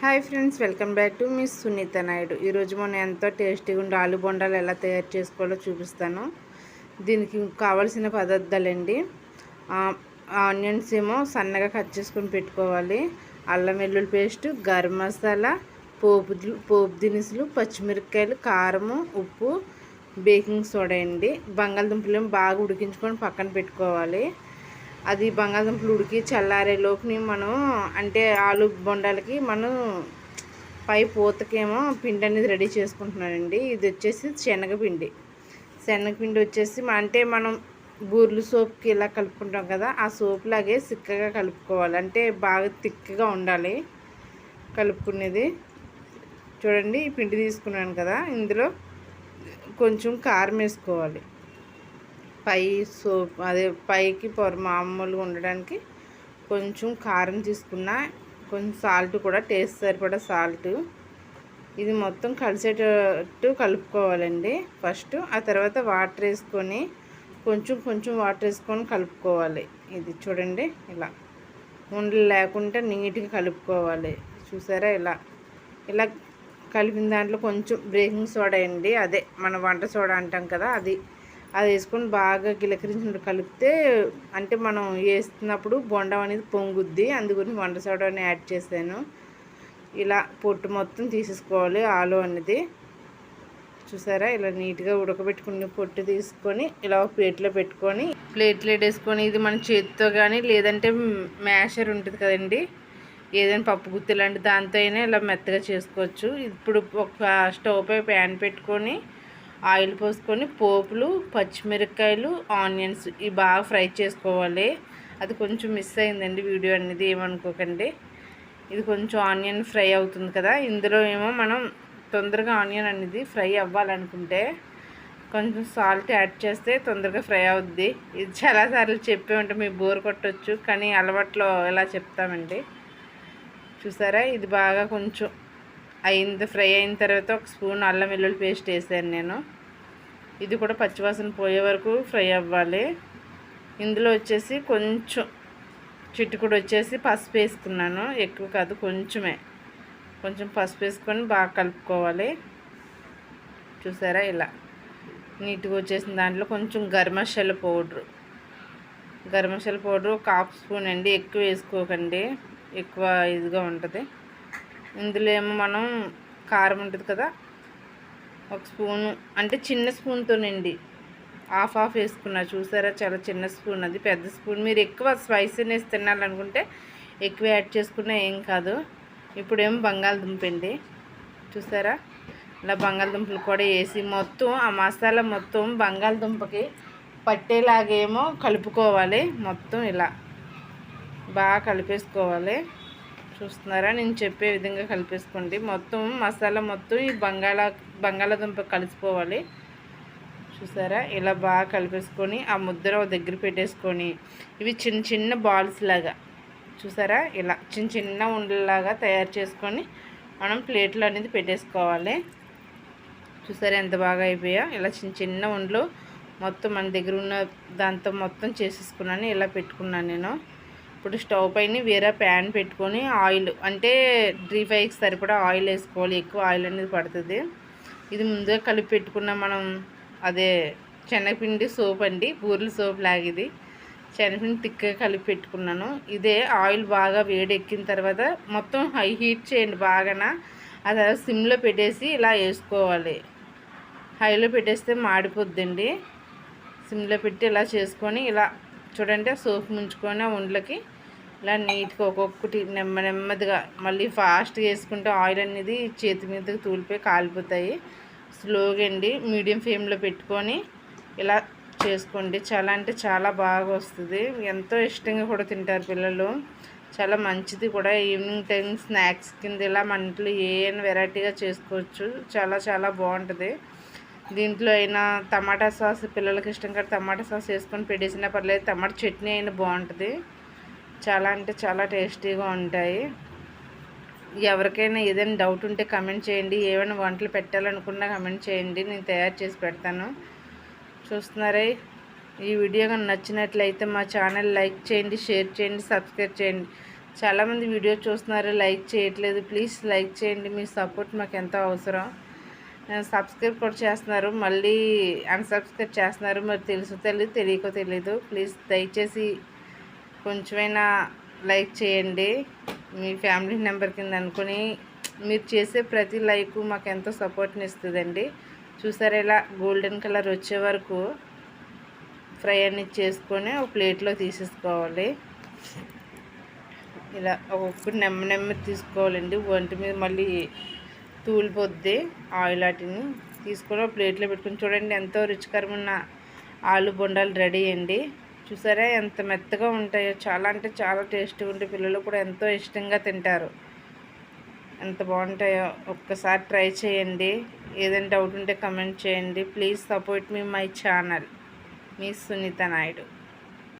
Hi friends welcome back to miss Sunitha Naidu. ఈరోజు మనం ఎంతో టేస్టీగా ఉండే ఆలు బొండాలు ఎలా తయారు చేసుకోవాలో చూపిస్తాను. దీనికి కావాల్సిన పదార్థాలండి. ఆనియన్స్ ఏమో సన్నగా కట్ చేసుకొని పెట్టుకోవాలి. అల్లం వెల్లుల్లి పేస్ట్ గరం మసాలా పోపు పోపు దినుసులు పచ్చిమిరపకాయలు కారము ఉప్పు బేకింగ్ సోడా అండి. బంగాళదుంపలు బాగా ఉడికించుకొని పక్కన పెట్టుకోవాలి. అది బంగాళదుంపలు ఉడికి చల్లారే లోపుని మనం అంటే ఆలు బొండాలకి మనం పై పూతకేమో పిండి అనేది రెడీ చేసుకుంటున్నానండి. ఇది వచ్చేసి శనగపిండి శనగపిండి వచ్చేసి అంటే మనం బూర్లు సోప్కి ఇలా కలుపుకుంటాం కదా ఆ సోప్ లాగే సిక్కగా కలుపుకోవాలి. అంటే బాగా తిక్కగా ఉండాలి కలుపుకునేది. చూడండి పిండి తీసుకున్నాను కదా ఇందులో కొంచెం కారం వేసుకోవాలి. పై సోప్ అదే పైకి పొర మామూలుగా ఉండడానికి కొంచెం కారం తీసుకున్న కొంచెం సాల్ట్ కూడా టేస్ట్ సరిపడా సాల్ట్. ఇది మొత్తం కలిసేటట్టు కలుపుకోవాలండి ఫస్ట్. ఆ తర్వాత వాటర్ వేసుకొని కొంచెం కొంచెం వాటర్ వేసుకొని కలుపుకోవాలి. ఇది చూడండి ఇలా. ఉండలు లేకుండా నీట్గా కలుపుకోవాలి. చూసారా ఇలా. ఇలా కలిపిన దాంట్లో కొంచెం బ్రేకింగ్ సోడా అండి. అదే మన వంట సోడా అంటాం కదా అది. అది వేసుకొని బాగా గిలకరించినట్టు కలిపితే అంటే మనం వేస్తున్నప్పుడు బొండం అనేది పొంగుద్ది. అందుగురించి వంట సోడాని యాడ్ చేశాను. ఇలా పొట్టు మొత్తం తీసేసుకోవాలి ఆలు అనేది. చూసారా? ఇలా నీట్గా ఉడకబెట్టుకుని పొట్టు తీసుకొని ఇలా ఒక ప్లేట్లో పెట్టుకొని ప్లేట్లో వేసుకొని ఇది మన చేతితో కానీ లేదంటే మ్యాషర్ ఉంటుంది కదండి. ఏదైనా పప్పు గుత్తి లాంటి దాంతో అయినా ఇలా మెత్తగా చేసుకోవచ్చు. ఇప్పుడు ఒక స్టవ్ పై ప్యాన్ పెట్టుకొని ఆయిల్ పోసుకొని పోపులు పచ్చిమిరపకాయలు ఆనియన్స్ ఇవి బాగా ఫ్రై చేసుకోవాలి. అది కొంచెం మిస్ అయిందండి వీడియో అనేది ఏమనుకోకండి. ఇది కొంచెం ఆనియన్ ఫ్రై అవుతుంది కదా. ఇందులో ఏమో మనం తొందరగా ఆనియన్ అనేది ఫ్రై అవ్వాలనుకుంటే కొంచెం సాల్ట్ యాడ్ చేస్తే తొందరగా ఫ్రై అవుద్ది. ఇది చాలాసార్లు చెప్పే ఉంటే మీ బోర్ కొట్టచ్చు కానీ అలవాట్లో ఎలా చెప్తామండి? చూసారా? ఇది బాగా కొంచెం అయింది ఫ్రై అయిన తర్వాత ఒక స్పూన్ అల్లం వెల్లుల్లి పేస్ట్ వేసాను నేను. ఇది కూడా పచ్చివాసన పోయే వరకు ఫ్రై అవ్వాలి. ఇందులో వచ్చేసి కొంచెం చిట్టుకుడు వచ్చేసి పసుపు వేసుకున్నాను. ఎక్కువ కాదు కొంచెమే. కొంచెం పసుపు వేసుకొని బాగా కలుపుకోవాలి. చూసారా ఇలా? నీట్గా వచ్చేసిన దాంట్లో కొంచెం గర్మశల పౌడరు. గర్మశల మసాలా ఒక హాఫ్ స్పూన్ అండి. ఎక్కువ వేసుకోకండి. ఎక్కువ ఇదిగా ఉంటుంది. ఇందులో ఏమో మనం కారం ఉంటుంది కదా ఒక స్పూను అంటే చిన్న స్పూన్తోనండి హాఫ్ హాఫ్ వేసుకున్నా చూసారా? చాలా చిన్న స్పూన్ అది పెద్ద స్పూన్. మీరు ఎక్కువ స్పైసీనెస్ తినాలనుకుంటే ఎక్కువ యాడ్ చేసుకున్నా ఏం కాదు. ఇప్పుడేమో బంగాళదుంప అండి చూసారా? ఇలా బంగాళదుంపలు కూడా వేసి మొత్తం ఆ మసాలా మొత్తం బంగాళదుంపకి పట్టేలాగేమో కలుపుకోవాలి మొత్తం ఇలా. బాగా కలిపేసుకోవాలి. చూస్తున్నారా? నేను చెప్పే విధంగా కలిపేసుకోండి. మొత్తం మసాలా మొత్తం ఈ బంగాళా బంగాళాదుంప కలిసిపోవాలి. చూసారా? ఇలా బాగా కలిపేసుకొని ఆ ముద్దర దగ్గర పెట్టేసుకొని ఇవి చిన్న చిన్న బాల్స్ లాగా. చూసారా? ఇలా చిన్న చిన్న ఉండలాగా తయారు చేసుకొని మనం ప్లేట్లో అనేది పెట్టేసుకోవాలి. చూసారా? ఎంత బాగా అయిపోయా? ఇలా చిన్న చిన్న ఉండలు మొత్తం మన దగ్గర ఉన్న దాంతో మొత్తం చేసేసుకున్నాను. ఇలా పెట్టుకున్నాను నేను. ఇప్పుడు స్టవ్ పైన వేరే ప్యాన్ పెట్టుకొని ఆయిల్ అంటే డ్రీ ఫ్రైకి సరిపడా ఆయిల్ వేసుకోవాలి ఎక్కువ ఆయిల్ అనేది పడుతుంది. ఇది ముందుగా కలిపి పెట్టుకున్న మనం అదే శనగపిండి సోప్ అండి బూరెల సోప్ లాగిది శనగపిండి తిక్కగా కలిపి పెట్టుకున్నాను. ఇదే ఆయిల్ బాగా వేడి ఎక్కిన తర్వాత మొత్తం హై హీట్ చేయండి బాగాన. అది సిమ్లో పెట్టేసి ఇలా వేసుకోవాలి. హైలో పెట్టేస్తే మాడిపోద్దండి. సిమ్లో పెట్టి ఇలా చేసుకొని ఇలా చూడండి ఆ సోప్ ముంచుకొని ఆ ఉండలకి ఇలా నీట్గా ఒక్కొక్కటి నెమ్మ నెమ్మదిగా మళ్ళీ ఫాస్ట్గా వేసుకుంటే ఆయిల్ అనేది చేతి మీదకి తూలిపోయి కాలిపోతాయి. స్లోగా అండి మీడియం ఫ్లేమ్లో పెట్టుకొని ఇలా చేసుకోండి. చాలా అంటే చాలా బాగా వస్తుంది. ఎంతో ఇష్టంగా కూడా తింటారు పిల్లలు. చాలా మంచిది కూడా. ఈవినింగ్ టైం స్నాక్స్ కింద ఇలా మన ఇంట్లో ఏమైనా వెరైటీగా చేసుకోవచ్చు. చాలా చాలా బాగుంటుంది. దీంట్లో అయినా టమాటా సాస్ పిల్లలకి ఇష్టం కదా టమాటా సాస్ వేసుకొని పెట్టేసినా పర్లేదు. టమాటా చట్నీ అయినా బాగుంటుంది. చాలా అంటే చాలా టేస్టీగా ఉంటాయి. ఎవరికైనా ఏదైనా డౌట్ ఉంటే కమెంట్ చేయండి. ఏమైనా వంటలు పెట్టాలనుకున్నా కమెంట్ చేయండి. నేను తయారు చేసి పెడతాను. చూస్తున్నారే ఈ వీడియో కానీ నచ్చినట్లయితే మా ఛానల్ లైక్ చేయండి షేర్ చేయండి సబ్స్క్రైబ్ చేయండి. చాలామంది వీడియో చూస్తున్నారు లైక్ చేయట్లేదు. ప్లీజ్ లైక్ చేయండి. మీ సపోర్ట్ మాకు ఎంతో అవసరం. సబ్స్క్రైబ్ కూడా చేస్తున్నారు. మళ్ళీ అన్సబ్స్క్రైబ్ చేస్తున్నారు. మరి తెలుసు తెలియదు తెలియకో తెలీదు. ప్లీజ్ దయచేసి కొంచెమైనా లైక్ చేయండి. మీ ఫ్యామిలీ నెంబర్ కింద అనుకుని మీరు చేసే ప్రతి లైక్ మాకు ఎంతో సపోర్ట్ని ఇస్తుందండి. చూసారా ఇలా గోల్డెన్ కలర్ వచ్చే వరకు ఫ్రై అన్ని చేసుకొని ఒక ప్లేట్లో తీసేసుకోవాలి. ఇలా ఒక్కొక్కటి నెమ్మ నెమ్మ తీసుకోవాలండి. వంటి మీద మళ్ళీ తూలిపోద్ది ఆయిల్ వాటిని తీసుకొని ప్లేట్లో పెట్టుకుని చూడండి ఎంతో రుచికరమైన ఆలు బొండాలు రెడీ అండి. చూసారా ఎంత మెత్తగా ఉంటాయో చాలా అంటే చాలా టేస్టీగా ఉంటాయి పిల్లలు కూడా ఎంతో ఇష్టంగా తింటారు. ఎంత బాగుంటాయో ఒక్కసారి ట్రై చేయండి. ఏదైనా డౌట్ ఉంటే కమెంట్ చేయండి. Please support me my channel. Me Sunitha Naidu.